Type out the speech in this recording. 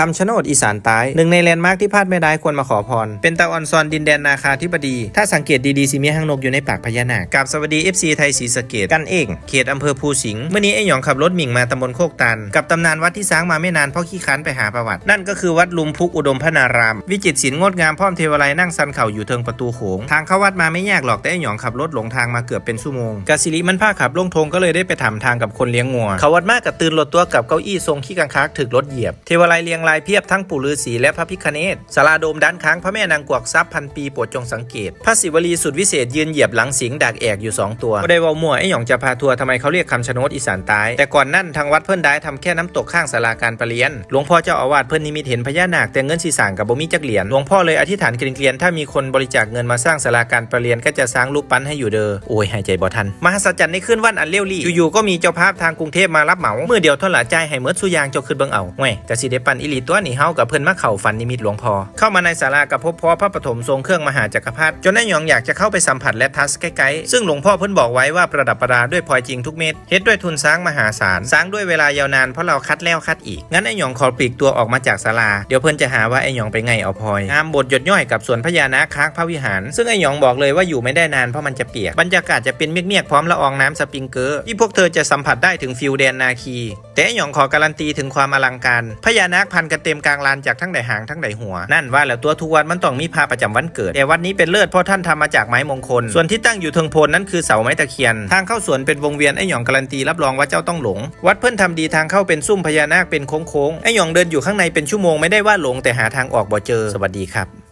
คำชะโนดอีสานใต้หนึ่งในแลนด์มาร์คที่พลาดไม่ได้ควรมาขอพร เป็นตะออนซอนดินแดนนาคาธิบดี ถ้าสังเกตดีๆสิมีหางนกอยู่ในปากพญานาคกับสวัสดี FC ไทยศรีสะเกดกันเองเขตอำเภอภูสิงห์เมื่อนี้ไอ้หยองขับรถหมิ่งมาตำบลโคกตัน กับตำนานวัดที่สร้างมาไม่นานเพราะขี้ค้านไปหาประวัติ นั่นก็คือวัดลุมพุกอุดมพนาราม วิจิตรศิลป์งดงามพร้อมเทวไลนั่งซันเข่าอยู่เทิงประตูโขงทางเข้าวัดมาไม่ยากหรอกแต่ไอ้หยองขับรถหลงทางมาเกือบเป็นชั่วโมงกสิริมันพาขับลงทงก็เลยได้ไปถามทางกับคนเลี้ยงงัวเขาวัดมากกับตื่นรถตัวกับเก้าอี้ทรงขี้กังคักถึกรถเหยียบเทวไลเรียงรายเพียบทั้งปู่ฤาษีและพระพิคเนศสาราโดมด้านค้างพระแม่นางกวักทรัพย์พันปีโปรดจงสังเกต พระศิวลีสุดวิเศษยืนเหยียบหลังสิงดักแอกอยู่ 2 ตัวก็ได้ว่ามัวไอหยองจะพาทัวร์ทำไมเขาเรียกคำชะโนดอีสานใต้แต่ก่อนนั่นทางวัดเพิ่อนได้ทำแค่น้ำตกข้างศาลาการประเรียน หลวงพ่อเจ้าอาวาสเพิ่อนนิมิตเห็นพญานาคแต่เงินสีสางกับบ่มีจักเหรียญหลวงพ่อเลยอธิษฐานเกลียนถ้ามีคนบริจาคเงินมาสร้างศาลาการประเรียนก็จะสร้างรูปปั้นให้อยู่เด้อโอ้ยหายใจบ่ทันมหัศจรรย์ในคืนวันอันเลี้ยวลี่อยู่ๆก็มีเจ้าภาพทางกรุงเทพมารับเหมาเมื่อเดียวเท่าหลาใจให้เมิดสุยางเจ้าขึ้นเบิ่งเอาแหม่กะสิได้ปันอิลีตัวนี่เฮากับเพิ่อนมาเข้าฝันนิมิตหลวงพ่อเข้ามาในศาลากับพบพ่อพระปฐมทรงเครื่องมหาจักรพรรดิจนนายหยองอยากจะเข้าไปสัมผัสและทัสใกล้ๆซึ่งหลวงพ่อเพิ่นบอกไว้ว่าประดับประดาด้วยพลอยจริงทุกเม็ดเฮ็ดด้วยทุนสร้างมหาศาลสร้างด้วยเวลายาวนานเพราะเราคัดแล้วคัดอีกงั้นไอ้หยองขอปลีกตัวออกมาจากศาลาเดี๋ยวเพิ่นจะหาว่าไอหยองไปไงเอาพลอยงามบทหยดย่อยกับสวนพญานาคค้างพระวิหาร ซึ่งไอหยองบอกเลยว่าอยู่ไม่ได้นานเพราะมันจะเปียกบรรยากาศจะเป็นเมียกๆพร้อมละอองน้ำสปริงเกอร์ที่พวกเธอจะสัมผัสได้ถึงฟิลแดนนาคี แต่หยองขอการันตีถึงความอลังการพญานาคพันกันเต็มกลางลานจากทั้งใดหางทั้งใดหัว นั่นว่าแล้วตัวทุกวันมันต้องมีพาประจำวันเกิด แต่วัดนี้เป็นเลิศเพราะท่านทำมาจากไม้มงคล ส่วนที่ตั้งอยู่เทิงโพนนั้นคือเสาไม้ตะเคียน ทางเข้าสวนเป็นวงเวียนไอ้หยองการันตีรับรองว่าเจ้าต้องหลง วัดเพิ่อนทำดีทางเข้าเป็นซุ่มพญานาคเป็นโค้งๆไอ้หยองเดินอยู่ข้างในเป็นชั่วโมงไม่ได้ว่าหลงแต่หาทางออกบ่เจอสวัสดีครับ